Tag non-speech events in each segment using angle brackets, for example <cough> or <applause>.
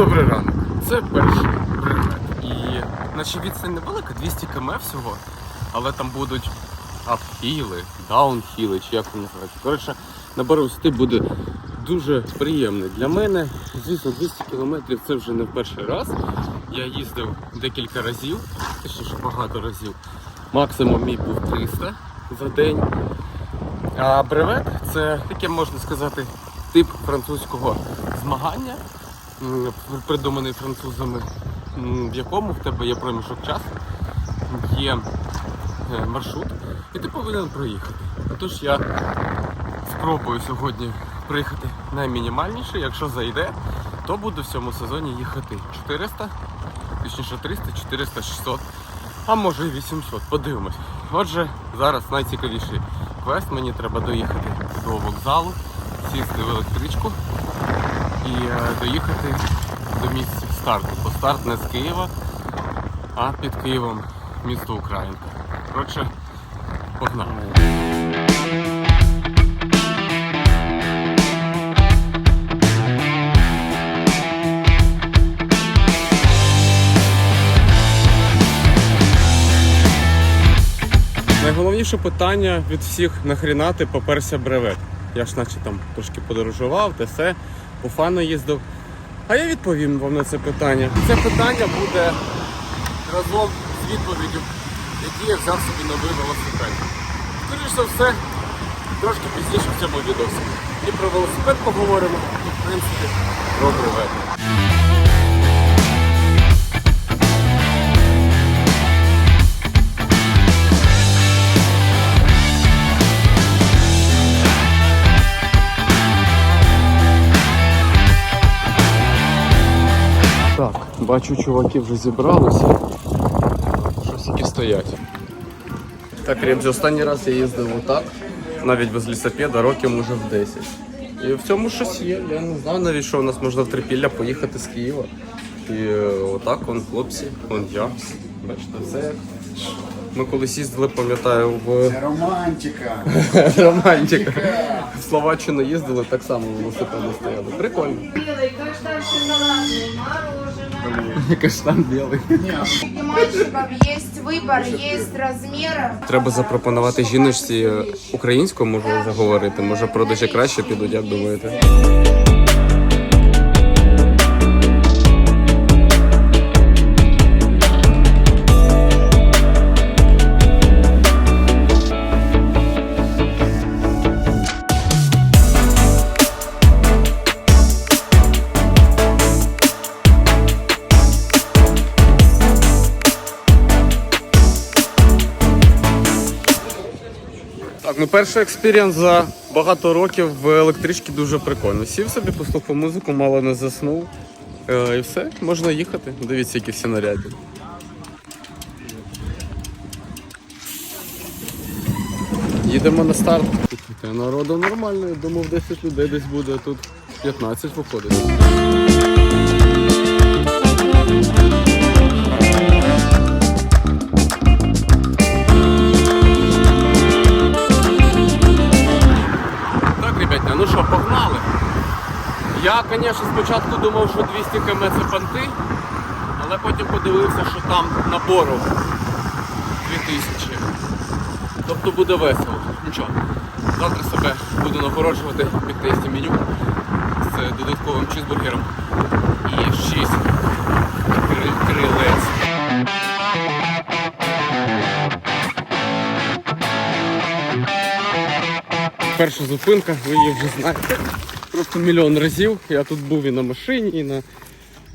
Добрий ранок. Це перший бревет. І наче відстань невелика, 200 км всього, але там будуть апхіли, даунхіли, чи як вони називаються. Коротше, набор висоти буде дуже приємний для мене. Звісно, 200 км це вже не перший раз. Я їздив декілька разів, точніше багато разів. Максимум мій був 300 за день. А бревет це таке можна сказати тип французького змагання, придуманий французами, в якому в тебе є проміжок часу, є е, маршрут, і ти повинен проїхати. Тож я спробую сьогодні приїхати наймінімальніше. Якщо зайде, то буду в цьому сезоні їхати 400, точніше 300, 400, 600, а може і 800. Подивимось. Отже, зараз найцікавіший квест. Мені треба доїхати до вокзалу, сісти в електричку і е, доїхати до місця старту. Бо старт не з Києва, а під Києвом місто Українка. Коротше, погнали. Найголовніше питання від всіх нахріна ти поперся бревет. Я ж наче там трошки подорожував, те все, по фану їздив. А я відповім вам на це питання. Це питання буде разом з відповіддю, які я взяв собі новий велосипед. Скоріше за все, трошки пізніше в цьому відосі. І про велосипед поговоримо, і в принципі про бревет. Бачу, чуваки вже зібралися. Щось які стоять. Так, Ребзі, останній раз я їздив отак, навіть без лісопеда, років може в 10. І в цьому щось є. Я не знаю навіть, що у нас можна в Трипілля поїхати з Києва. І е, отак, он хлопці, он я. Бачите, все як. Ми колись їздили, пам'ятаю, в Романтика. <laughs> Романтика. В Словаччину їздили, так само велосипеди стояли. Прикольно. Белый каштан шоколадный, мороженое. Каштан білий. У мальчиков есть выбор, есть размеров. Треба запропонувати жіночці українську, може заговорити. Може продажі краще підуть, як думаєте? Перший експірієнс за багато років в електричці дуже прикольно. Сів собі, послухав музику, мало не заснув. Е, і все, можна їхати. Дивіться, які всі наряді. Їдемо на старт. Народу нормально, думав 10 людей десь буде, а тут 15 виходить. Погнали. Я, звісно, спочатку думав, що 200 км це понти, але потім подивився, що там набору 2000. Тобто буде весело. Нічого. Завтра себе буду нагороджувати під тесті меню з додатковим чизбургером і 6 крилець. Перша зупинка, ви її вже знаєте. Просто мільйон разів. Я тут був і на машині, і на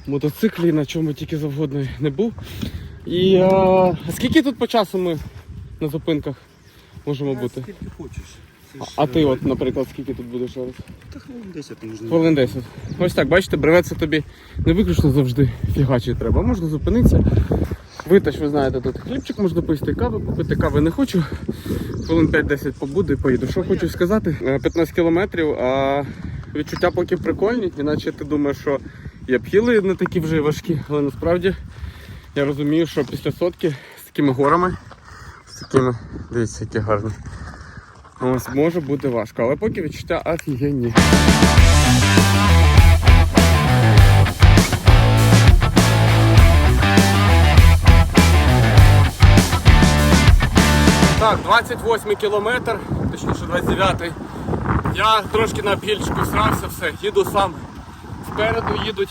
мотоциклі, і на чому тільки завгодно не був. І а, а скільки тут по часу ми на зупинках можемо бути? Скільки хочеш. А, а ти от, наприклад, скільки тут будеш зараз? Та хвилин 10 можна. Хвилин 10. Ось так, бачите, бревет це тобі не виключно завжди фігачі треба. Можна зупинитися. Витаж, ви знаєте, тут хлібчик можна поїсти, кави попити, кави не хочу. Хвилин 5-10 побуду і поїду. Що хочу сказати? Е, 15 кілометрів, а відчуття поки прикольні, іначе ти думаєш, що і обхіли не такі вже важкі, але насправді я розумію, що після сотки з такими горами, з такими, дивіться, які гарні. Ось може бути важко, але поки відчуття офігенні. Так, 28 кілометр, точніше 29. Я трошки на пільчику срався, все, їду сам. Спереду їдуть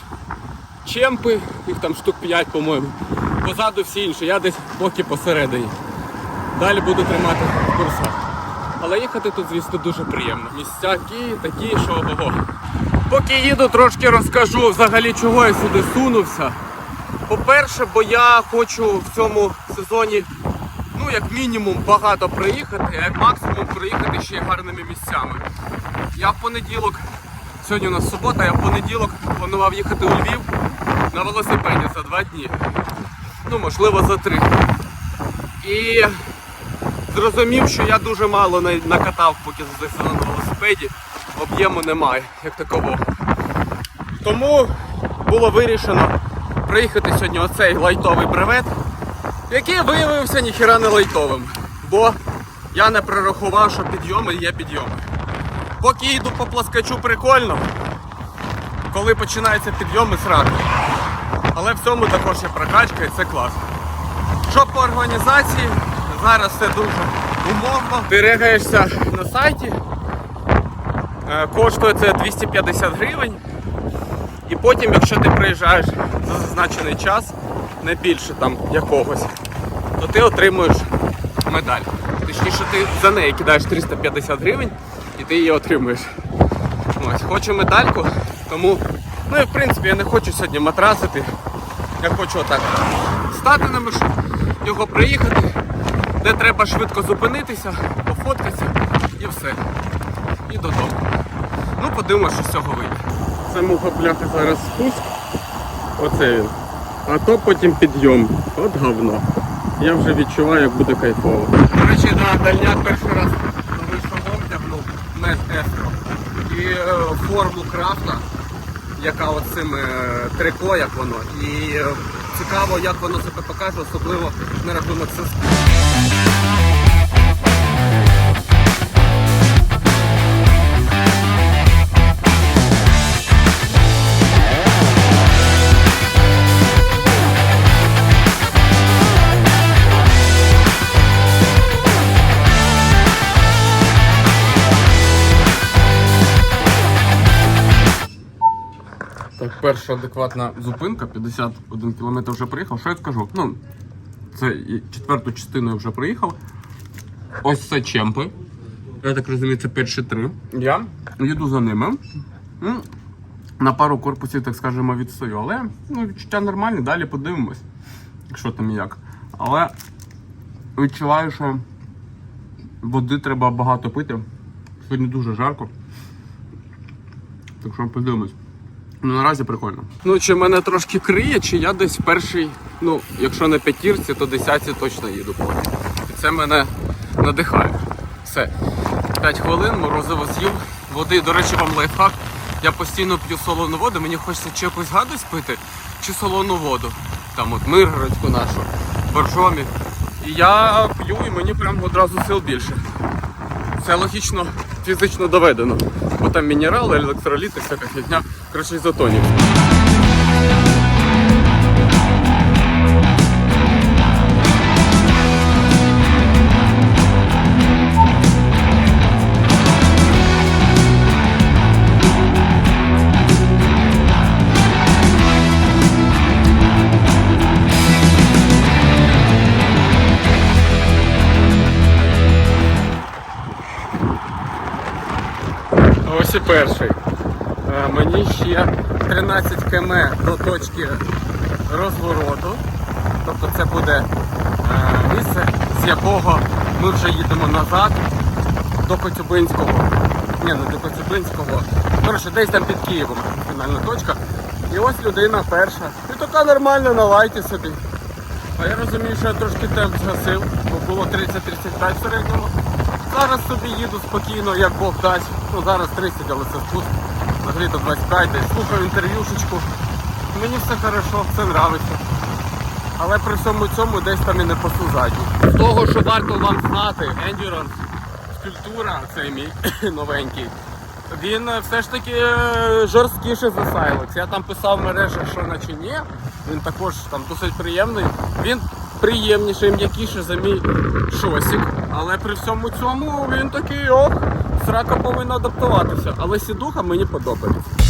чемпи, їх там штук 5, по-моєму. Позаду всі інші, я десь поки посередині. Далі буду тримати курса. Але їхати тут, звісно, дуже приємно. Місця такі, що ого. Поки їду, трошки розкажу взагалі, чого я сюди сунувся. По-перше, бо я хочу в цьому сезоні, ну, як мінімум, багато проїхати, а як максимум проїхати ще й гарними місцями. Я в понеділок, сьогодні у нас субота, я в понеділок планував їхати у Львів на велосипеді за два дні. Ну, можливо, за три. І зрозумів, що я дуже мало накатав, поки на велосипеді. Об'єму немає, як такового. Тому було вирішено приїхати сьогодні оцей лайтовий бревет, який виявився ніхіра не лайтовим. Бо я не прорахував, що підйоми є підйоми. Поки їду по пласкачу прикольно, коли починаються підйоми сраку. Але в цьому також є прокачка і це класно. Що по організації, зараз все дуже умовно. Ти регаєшся на сайті, е, коштує це 250 гривень. І потім, якщо ти приїжджаєш за зазначений час, не більше там якогось, то ти отримуєш медаль. Точніше, ти за неї кидаєш 350 гривень і ти її отримуєш. Ось, хочу медальку, тому, ну і в принципі я не хочу сьогодні матрасити. Я хочу отак стати на миш, його приїхати, де треба швидко зупинитися, пофоткатися і все. І додому. Ну, подивимося, що з цього вийде. Це муха бляха зараз спуск. Оце він. А то потім підйом. От говно. Я вже відчуваю, як буде кайфово. До речі, на дальняк перший раз новий шолом вдягнув Мес Естро. І е, форму крафта, яка оцим цим трико, як воно. І е, цікаво, як воно себе покаже, особливо на рахунок сосків. Перша адекватна зупинка, 51 км вже приїхав. Що я скажу? Ну, це четверту частину я вже приїхав. Ось це чемпи. Я так розумію, це перші три. Я їду за ними. На пару корпусів, так скажемо, відстаю. Але ну, відчуття нормальні, далі подивимось, що там і як. Але відчуваю, що води треба багато пити. Сьогодні дуже жарко. Так що подивимось. Ну наразі прикольно. Ну чи мене трошки криє, чи я десь перший, ну, якщо не п'ятірці, то десятці точно їду. І це мене надихає. Все. 5 хвилин, морозиво з'їв. Води, до речі, вам лайфхак. Я постійно п'ю солону воду, мені хочеться чи якусь гадость пити, чи солону воду. Там от миргородську нашу, боржомі. І я п'ю і мені прям одразу сил більше. Це логічно фізично доведено. Бо там мінерали, електроліти, всяка фігня. Коротше, ізотонік. Ось перший. Ще 13 км до точки розвороту. Тобто це буде е, місце, з якого ми вже їдемо назад до Коцюбинського. Ні, не до Коцюбинського. Коротше, десь там під Києвом фінальна точка. І ось людина перша. І така нормальна на лайті собі. А я розумію, що я трошки темп згасив, бо було 30-35 в середньому. Зараз собі їду спокійно, як Бог дасть. Ну зараз 30, але це спуск. То 25 десь. Слухаю інтерв'юшечку. Мені все хорошо, все нравиться. Але при всьому цьому десь там і не пасу задній. З того, що варто вам знати, Endurance, скульптура, цей мій <clears throat> новенький. Він е, все ж таки е, жорсткіший за Silex. Я там писав в мережах, що наче ні. Він також там досить приємний. Він приємніше і м'якіше за мій шосік. Але при всьому цьому він такий ох, срака повинна адаптуватися. Але сідуха мені подобається.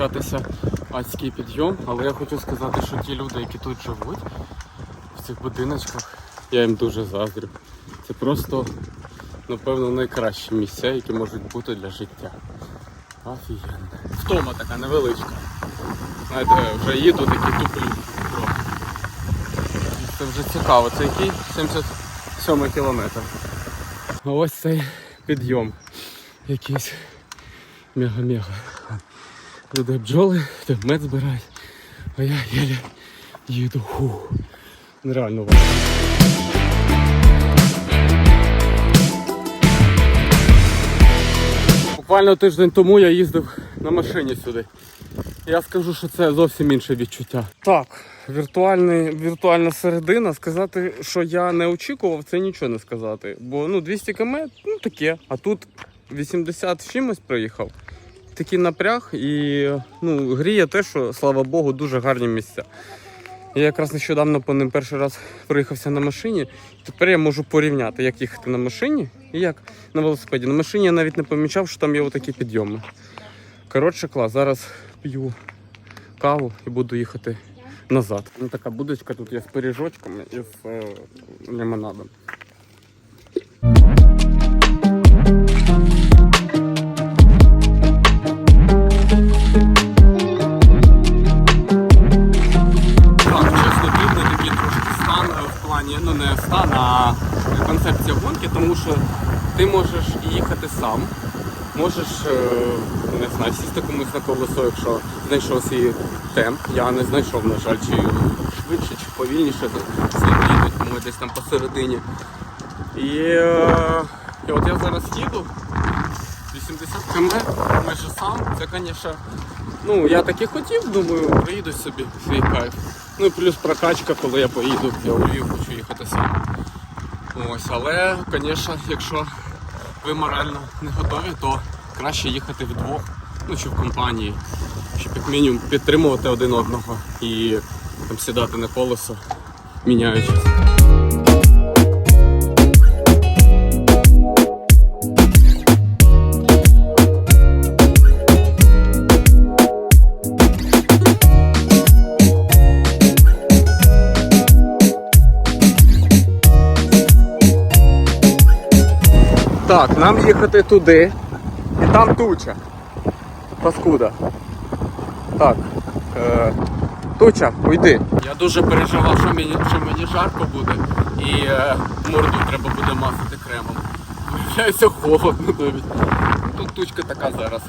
Початися адський підйом, але я хочу сказати, що ті люди, які тут живуть, в цих будиночках, я їм дуже заздрю. Це просто, напевно, найкращі місця, які можуть бути для життя. Офігенно. Втома така невеличка. Знаєте, вже їду такі трохи. Це вже цікаво. Це який? 77 кілометр. А ось цей підйом якийсь мега-мега. Люди бджоли, де мед збирають, а я єлі їду. Фу. Нереально важко. Буквально тиждень тому я їздив на машині сюди. Я скажу, що це зовсім інше відчуття. Так, віртуальний, віртуальна середина. Сказати, що я не очікував, це нічого не сказати. Бо ну 200 км, ну таке. А тут 80 з чимось приїхав. Такий напряг і ну, гріє те, що слава Богу, дуже гарні місця. Я якраз нещодавно по ним перший раз приїхався на машині. Тепер я можу порівняти, як їхати на машині і як на велосипеді. На машині я навіть не помічав, що там є отакі підйоми. Коротше, клас. Зараз п'ю каву і буду їхати назад. Ну, така будочка тут є з пиріжочками і з е, лимонадом. Можеш, е, не знаю, сісти комусь на колесо, якщо знайшов свій темп. Я не знайшов, на жаль, чи швидше, чи повільніше їдуть, ми десь там посередині. І, е, і от я зараз їду. 80 км майже сам. Це, звісно, ну я так і хотів, думаю, приїду собі свій кайф. Ну і плюс прокачка, коли я поїду, я у Львів хочу їхати сам. Ось, але, звісно, якщо ви морально не готові, то краще їхати вдвох, ну чи в компанії, щоб як мінімум підтримувати один одного і там сідати на колесо, міняючись. Так, нам їхати туди. І там туча. Паскуда. Так. Е, туча, уйди. Я дуже переживав, що мені, що мені жарко буде і е, морду треба буде мазати кремом. Виявляється холодно навіть. Тут тучка така зараз.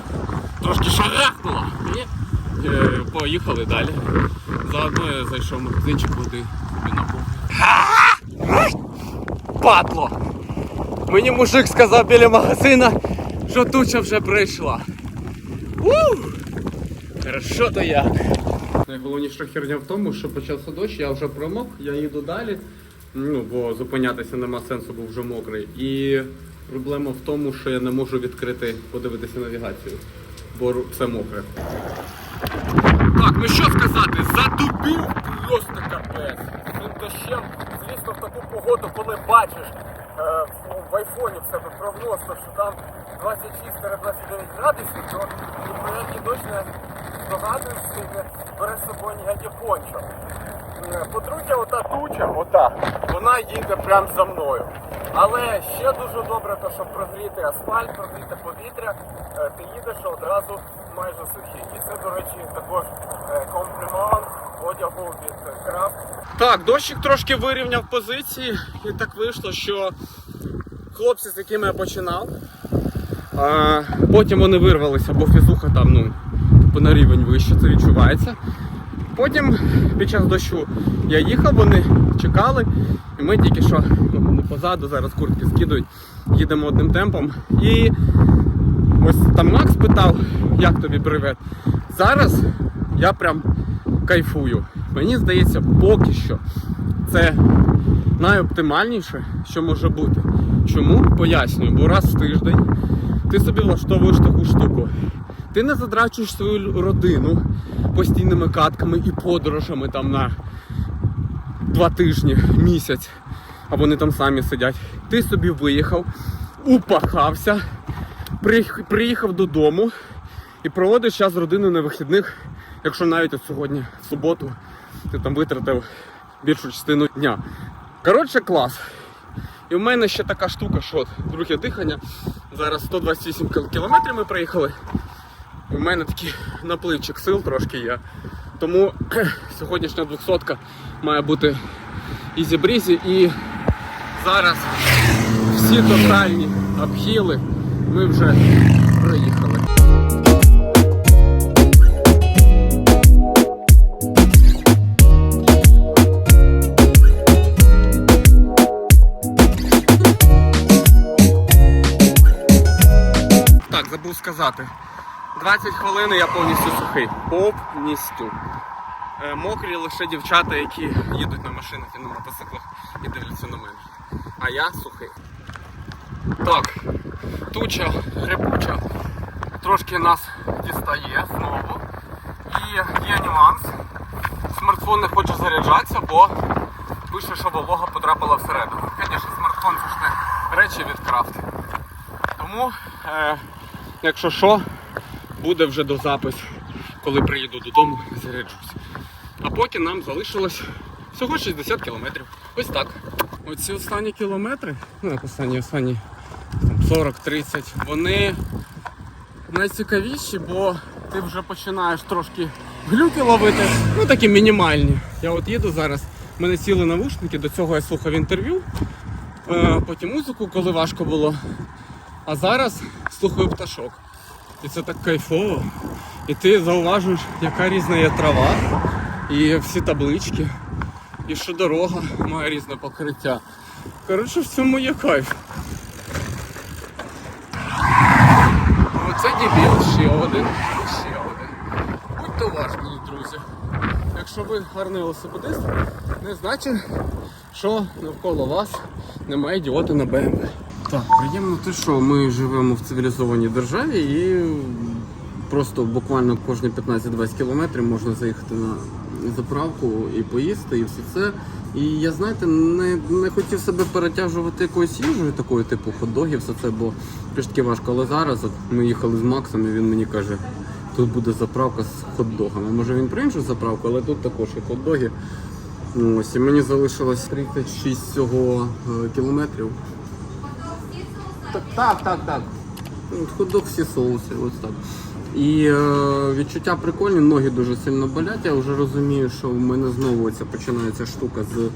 Трошки шарахнула. І е, поїхали далі. Заодно я зайшов в магазинчик води собі напов. Падло! Мені мужик сказав біля магазина, що туча вже прийшла. Ух! Хорошо то як. Найголовніша херня в тому, що почався дощ, я вже промок, я їду далі. Ну, бо зупинятися нема сенсу, бо вже мокрий. І проблема в тому, що я не можу відкрити, подивитися навігацію, бо все мокре. Так, ну що сказати, задубів просто капець. Цим дощем, звісно, в таку погоду, коли бачиш в, в айфоні в себе прогноз, що там 26-29 градусів, то який дощ не здогадуєш, ти не береш з собою ніякі пончо. Е, По-друге, ота туча, ота, вона їде прямо за мною. Але ще дуже добре, то, щоб прогріти асфальт, прогріти повітря, е, ти їдеш одразу майже сухий. І це, до речі, також е, комплімент одягу від Крафт. Так, дощик трошки вирівняв позиції, і так вийшло, що хлопці, з якими я починав, а, потім вони вирвалися, бо фізуха там ну, типу, на рівень вище, це відчувається. Потім під час дощу я їхав, вони чекали, і ми тільки що ну, позаду зараз куртки скидують. їдемо одним темпом. І ось там Макс питав, як тобі привет. Зараз я прям кайфую. Мені здається, поки що це найоптимальніше, що може бути. Чому? Пояснюю, бо раз в тиждень ти собі влаштовуєш таку штуку. Ти не задрачуєш свою родину постійними катками і подорожами там на два тижні, місяць, а вони там самі сидять. Ти собі виїхав, упахався, приїхав додому і проводиш час з родиною на вихідних, якщо навіть от сьогодні, в суботу, ти там витратив більшу частину дня. Коротше, клас. І в мене ще така штука, що от, друге дихання. Зараз 128 кілометрів ми проїхали. І в мене такий напливчик сил трошки є. Тому <clears throat> сьогоднішня 200 має бути ізі-брізі. І зараз всі тотальні обхіли ми вже проїхали. Забув сказати. 20 хвилин я повністю сухий. Повністю. Е, Мокрі лише дівчата, які їдуть на машинах і на мотоциклах і дивляться на мене. А я сухий. Так, туча грибуча трошки нас дістає знову. І є нюанс. Смартфон не хоче заряджатися, бо пише, що волога потрапила всередину. Звісно, смартфон це ж не речі від крафт. Тому, е, якщо що, буде вже до запис, коли приїду додому, заряджусь. А поки нам залишилось всього 60 кілометрів. Ось так. Оці останні кілометри, ну як останні, останні 40-30, вони найцікавіші, бо ти вже починаєш трошки глюки ловити, ну такі мінімальні. Я от їду зараз, в мене сіли навушники, до цього я слухав інтерв'ю, е, потім музику, коли важко було. А зараз слухаю пташок. І це так кайфово. І ти зауважуєш, яка різна є трава, і всі таблички, і що дорога має різне покриття. Коротше, в цьому є кайф. Оце дебіл, ще один, ще один. Будьте уважні, друзі. Якщо ви гарний велосипедист, не значить, що навколо вас немає ідіоти на БМВ. Так, приємно те, що ми живемо в цивілізованій державі і просто буквально кожні 15-20 кілометрів можна заїхати на заправку і поїсти, і все це. І я знаєте, не, не хотів себе перетяжувати якоюсь їжею такою, типу хот-догів, все це, бо трішки важко. Але зараз от ми їхали з Максом, і він мені каже, тут буде заправка з хот-догами. Може він про іншу заправку, але тут також є хот-доги. Ось, і мені залишилось 36 всього е, кілометрів. Так, так, так, так. Ну, всі соуси, ось так. І е, відчуття прикольні, ноги дуже сильно болять. Я вже розумію, що в мене знову ця починається штука з е,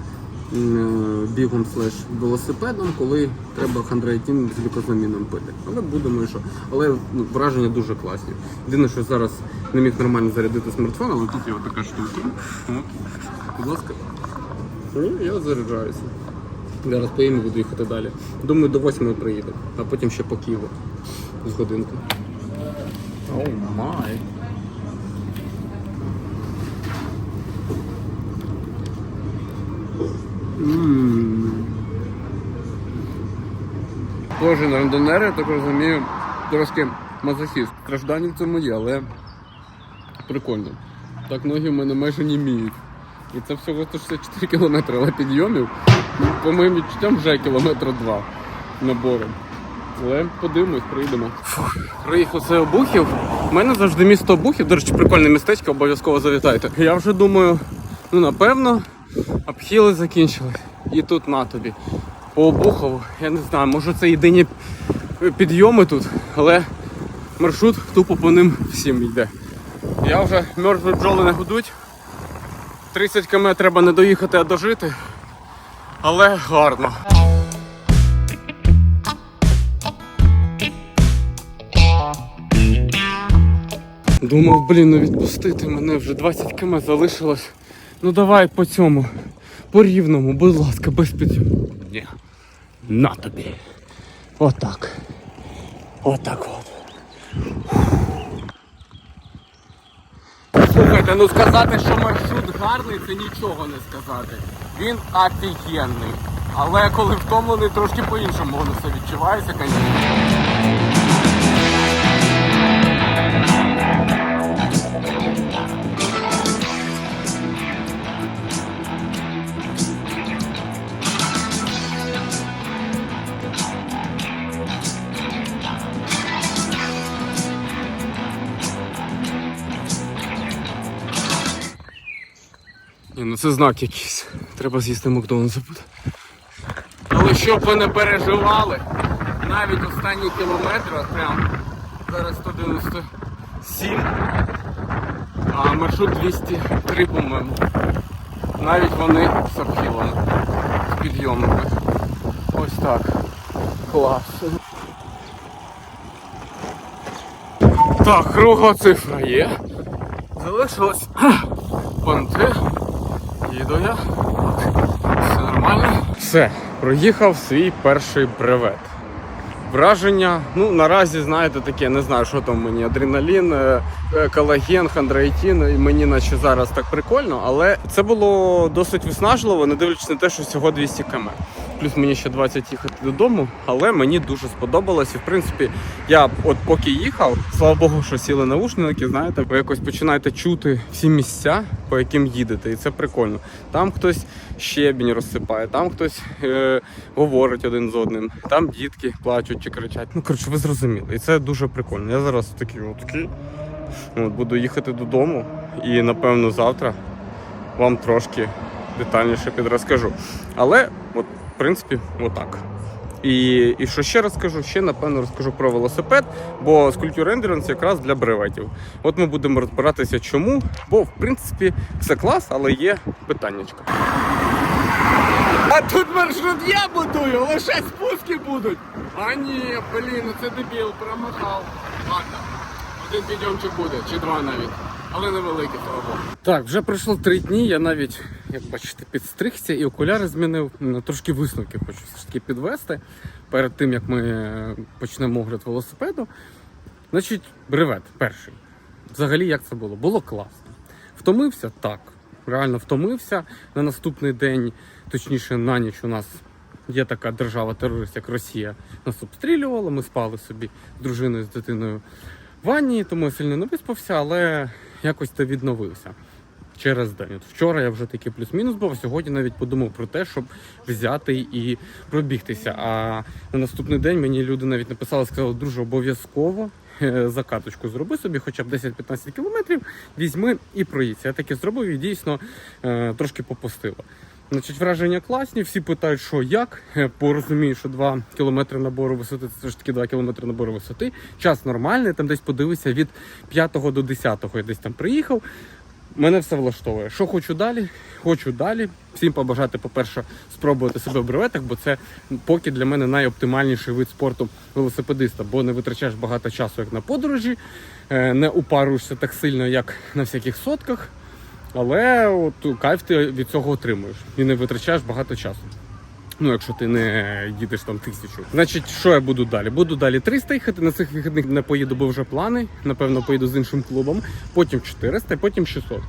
бігом слеш велосипедом, коли треба хандроїтін з глюкозаміном пити. Але будемо що. Але ну, враження дуже класні. Єдине, що зараз не міг нормально зарядити смартфон, але тут є така штука. Будь ласка. І я заряджаюся. Зараз поїм і буду їхати далі. Думаю, до 8 приїду, а потім ще по Києву з годинку. Оу май. Кожен рандонер, я так розумію, трошки мазохіст. Страждання в цьому є, але прикольно. Так ноги в мене майже не міють. І це всього 164 кілометри, але підйомів, по моїм відчуттям, вже кілометра два набором. Але подивимось, приїдемо. Приїхав це Обухів. У мене завжди місто Обухів, до речі, прикольне містечко, обов'язково завітайте. Я вже думаю, ну напевно, обхіли закінчились. І тут на тобі. По Обухову, я не знаю, може це єдині підйоми тут, але маршрут тупо по ним всім йде. Я вже мертві бджоли не гудуть. 30 км треба не доїхати, а дожити. Але гарно. Думав, блін, ну відпустити мене вже 20 км залишилось. Ну давай по цьому, по рівному, будь ласка, без підйому. Ні. На тобі. Отак. Отак от. Слухайте, ну сказати, що маршрут гарний, це нічого не сказати. Він офігенний. Але коли втомлений, трошки по-іншому воно все відчувається, звісно. Ну це знак якийсь. Треба з'їсти Макдональдса буде. Але щоб ви не переживали, навіть останні кілометри, прям зараз 197, а маршрут 203, по-моєму. Навіть вони з обхилами, з підйомами. Ось так. Клас. Так, кругла цифра є. Залишилось <clears throat> понти. Їду я. Все нормально. Все, проїхав свій перший бревет. Враження, ну наразі, знаєте, таке, не знаю, що там мені. Адреналін, е, е, колаген, хондроїтін, і мені наче зараз так прикольно, але це було досить виснажливо, не дивлячись на те, що всього 200 км. Плюс мені ще 20 їхати додому, але мені дуже сподобалось. І в принципі, я от поки їхав, слава Богу, що сіли наушники, знаєте, ви якось починаєте чути всі місця, по яким їдете, і це прикольно. Там хтось щебінь розсипає, там хтось е, говорить один з одним, там дітки плачуть чи кричать. Ну коротше, ви зрозуміли. І це дуже прикольно. Я зараз такий, отакий. От, буду їхати додому і напевно завтра вам трошки детальніше підрозкажу. Але, от, в принципі, отак. І, і що ще розкажу? Ще напевно розкажу про велосипед, бо скульптура Endurance якраз для бреветів. От ми будемо розбиратися, чому. Бо в принципі все клас, але є питаннячка. А тут маршрут я будую, лише спуски будуть. А ні, блін, ну це дебіл, промахав. Ладно, один підйомчик буде, чи два навіть. Але невеликий, слава Богу. Так, вже пройшло три дні. Я навіть, як бачите, підстригся і окуляри змінив. Ну, Трошки висновки хочу все ж таки підвести перед тим, як ми е, почнемо огляд велосипеду. Значить, бревет перший. Взагалі, як це було? Було класно. Втомився? Так. Реально втомився. На наступний день, точніше, на ніч у нас є така держава-терорист, як Росія. Нас обстрілювала, ми спали собі з дружиною, з дитиною в ванні, тому я сильно не виспався, але якось то відновився. Через день. От вчора я вже такий плюс-мінус був, сьогодні навіть подумав про те, щоб взяти і пробігтися. А на наступний день мені люди навіть написали, сказали, друже, обов'язково е, закаточку зроби собі, хоча б 10-15 кілометрів, візьми і проїдься. Я таке зробив і дійсно е, трошки попустило. Значить, враження класні, всі питають, що як. Е, Порозумію, що 2 кілометри набору висоти, це ж таки 2 кілометри набору висоти. Час нормальний, там десь подивився від 5 до 10 я десь там приїхав. Мене все влаштовує. Що хочу далі? Хочу далі. Всім побажати, по-перше, спробувати себе в бреветах, бо це поки для мене найоптимальніший вид спорту велосипедиста, бо не витрачаєш багато часу, як на подорожі, е, не упаруєшся так сильно, як на всяких сотках. Але от кайф ти від цього отримуєш і не витрачаєш багато часу. Ну, якщо ти не їдеш там тисячу. Значить, що я буду далі? Буду далі 300 їхати. На цих вихідних не поїду, бо вже плани. Напевно, поїду з іншим клубом. Потім 400, і потім 600.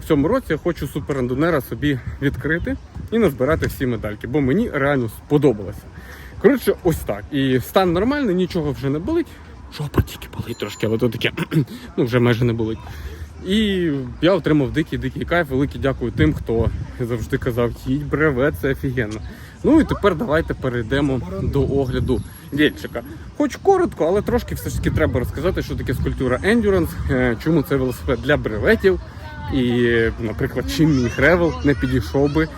В цьому році я хочу суперандонера собі відкрити і назбирати всі медальки, бо мені реально сподобалося. Коротше, ось так. І стан нормальний, нічого вже не болить. Жопа тільки болить трошки, але то таке <clears throat> ну вже майже не болить. І я отримав дикий дикий кайф. Велике дякую тим, хто завжди казав, їдь бреве, це офігенно. Ну і тепер давайте перейдемо до огляду Вільчика. Хоч коротко, але трошки все ж таки треба розказати, що таке скульптура Endurance, е, чому це велосипед для бреветів. І, наприклад, чим мій Хревел не підійшов би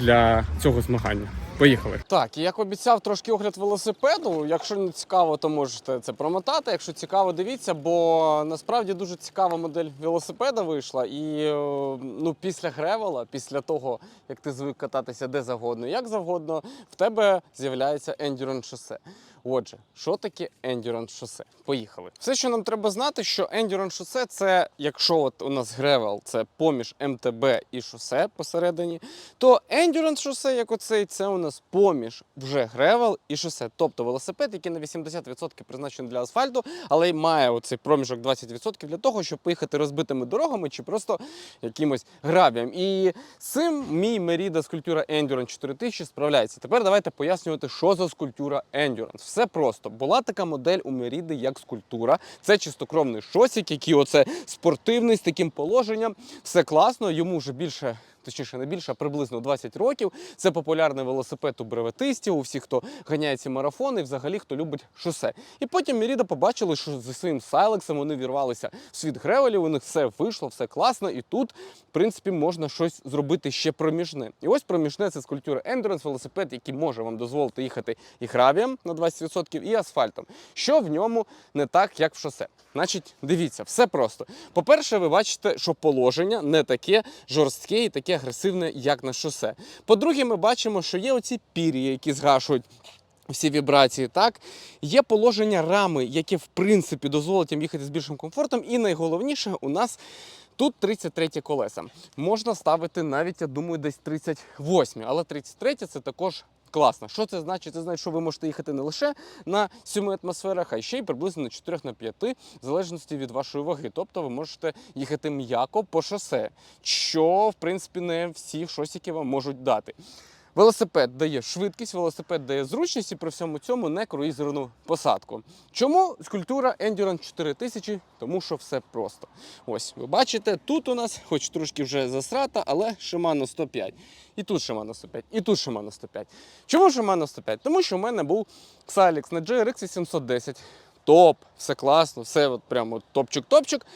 для цього змагання. Поїхали. Так, як обіцяв, трошки огляд велосипеду. Якщо не цікаво, то можете це промотати. Якщо цікаво, дивіться, бо насправді дуже цікава модель велосипеда вийшла. І е, ну, після гревела, після того, як ти звик кататися де завгодно, як завгодно, в тебе з'являється ендюрон шосе. Отже, що таке Endurance шосе? Поїхали. Все, що нам треба знати, що Endurance шосе це, якщо от у нас гревел, це поміж МТБ і шосе посередині, то Endurance шосе, як оцей, це у нас поміж вже гревел і шосе. Тобто велосипед, який на 80% призначений для асфальту, але й має оцей проміжок 20% для того, щоб поїхати розбитими дорогами чи просто якимось гравієм. І цим мій Merida скульптура Endurance 4000 справляється. Тепер давайте пояснювати, що за скульптура Endurance. Все просто. Була така модель у Меріди, як скульптура. Це чистокровний шосік, який оце спортивний з таким положенням. Все класно, йому вже більше. Точніше, не більше, а приблизно 20 років. Це популярний велосипед у бреветистів, у всіх, хто ганяє ці марафони, взагалі хто любить шосе. І потім Міріда побачили, що зі своїм Сайлексом вони вірвалися в світ гревелів, у них все вийшло, все класно, і тут, в принципі, можна щось зробити ще проміжне. І ось проміжне це скульптура Endurance, велосипед, який може вам дозволити їхати і гравієм на 20%, і асфальтом. Що в ньому не так, як в шосе? Значить, дивіться, все просто. По-перше, ви бачите, що положення не таке жорстке і таке агресивне, як на шосе. По-друге, ми бачимо, що є оці пір'ї, які згашують. Всі вібрації, так є положення рами, яке в принципі дозволить їм їхати з більшим комфортом. І найголовніше, у нас тут 33 колеса. Можна ставити навіть, я думаю, десь 38, але 33 це також класно. Що це значить? Це значить, що ви можете їхати не лише на 7 атмосферах, а ще й приблизно на 4 на 5, в залежності від вашої ваги. Тобто ви можете їхати м'яко по шосе, що в принципі не всі шосики вам можуть дати. Велосипед дає швидкість, велосипед дає зручність і при всьому цьому не круїзерну посадку. Чому скульптура Endurance 4000? Тому що все просто. Ось, ви бачите, тут у нас, хоч трошки вже засрата, але Shimano 105. І тут Shimano 105, і тут Shimano 105. Чому Shimano 105? Тому що в мене був Xalix на GRX 810. Топ, все класно, все от прямо топчик-топчик.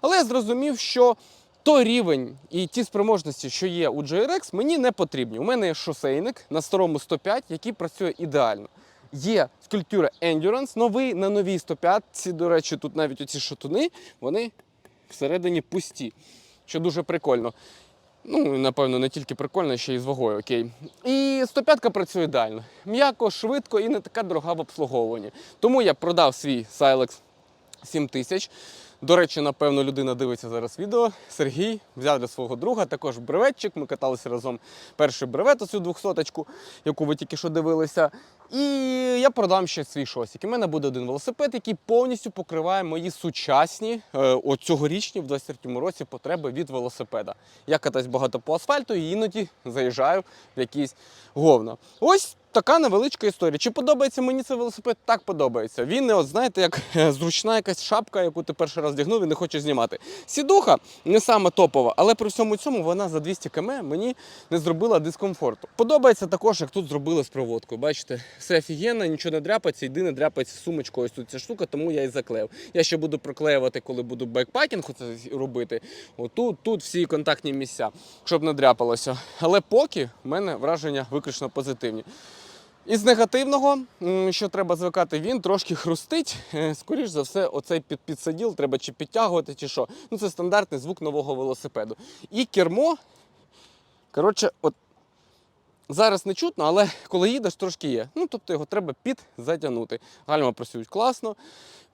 Але я зрозумів, що той рівень і ті спроможності, що є у GRX, мені не потрібні. У мене є шосейник на старому 105, який працює ідеально. Є скульптура Endurance, новий на новій 105. Ці, до речі, тут навіть оці шатуни, вони всередині пусті, що дуже прикольно. Ну, напевно, не тільки прикольно, ще й з вагою, окей. І 105 працює ідеально. М'яко, швидко і не така дорога в обслуговуванні. Тому я продав свій Silex 7000. До речі, напевно, людина дивиться зараз відео. Сергій взяв для свого друга також бреветчик. Ми каталися разом перший бревет, оцю двохсоточку, яку ви тільки що дивилися. І я продам ще свій шосик. І в мене буде один велосипед, який повністю покриває мої сучасні, е, от цьогорічні, в 23-му році, потреби від велосипеда. Я катаюсь багато по асфальту і іноді заїжджаю в якісь говна. Ось така невеличка історія. Чи подобається мені цей велосипед? Так подобається. Він не от знаєте, як е, зручна якась шапка, яку ти перший раз вдягнув і не хочеш знімати. Сідуха не саме топова, але при всьому цьому вона за 200 км мені не зробила дискомфорту. Подобається також, як тут зробили з проводкою. Бачите, все офігенно, нічого не дряпається, єдине дряпається сумочкою ось тут ця штука, тому я і заклеїв. Я ще буду проклеювати, коли буду бекпакінг оце робити. Отут, тут всі контактні місця, щоб не дряпалося. Але поки в мене враження виключно позитивні. Із негативного, що треба звикати, він трошки хрустить. Е, Скоріш за все, оцей під підсаділ треба чи підтягувати, чи що. Ну, це стандартний звук нового велосипеду. І кермо, коротше, от зараз не чутно, але коли їдеш, трошки є. Ну, тобто його треба підзатягнути. Гальма працюють класно,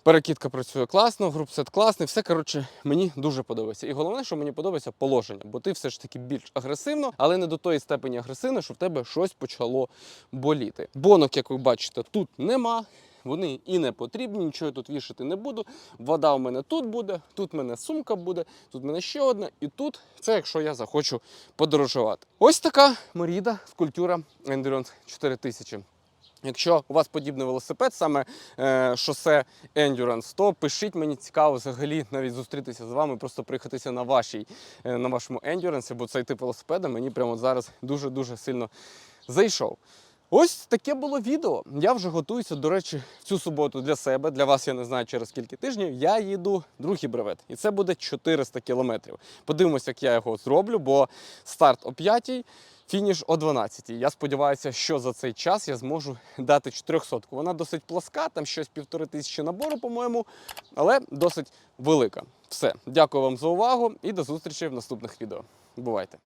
перекидка працює класно, групсет класний, все коротше, мені дуже подобається. І головне, що мені подобається положення, бо ти все ж таки більш агресивно, але не до тої степені агресивно, що в тебе щось почало боліти. Бонок, як ви бачите, тут нема. Вони і не потрібні, нічого я тут вішати не буду. Вода у мене тут буде, тут в мене сумка буде, тут в мене ще одна, і тут це якщо я захочу подорожувати. Ось така Меріда скульптура Endurance 4000. Якщо у вас подібний велосипед, саме е, шосе Endurance, то пишіть мені цікаво взагалі навіть зустрітися з вами, просто приїхатися на вашій, е, на вашому Endurance, бо цей тип велосипеда мені прямо зараз дуже-дуже сильно зайшов. Ось таке було відео. Я вже готуюся, до речі, цю суботу для себе. Для вас я не знаю через скільки тижнів. Я їду другий бревет, і це буде 400 кілометрів. Подивимось, як я його зроблю, бо старт о 5 Фініш о 12 Я сподіваюся, що за цей час я зможу дати 400 Вона досить пласка, там щось півтори тисячі набору, по-моєму, але досить велика. Все, дякую вам за увагу і до зустрічі в наступних відео. Бувайте!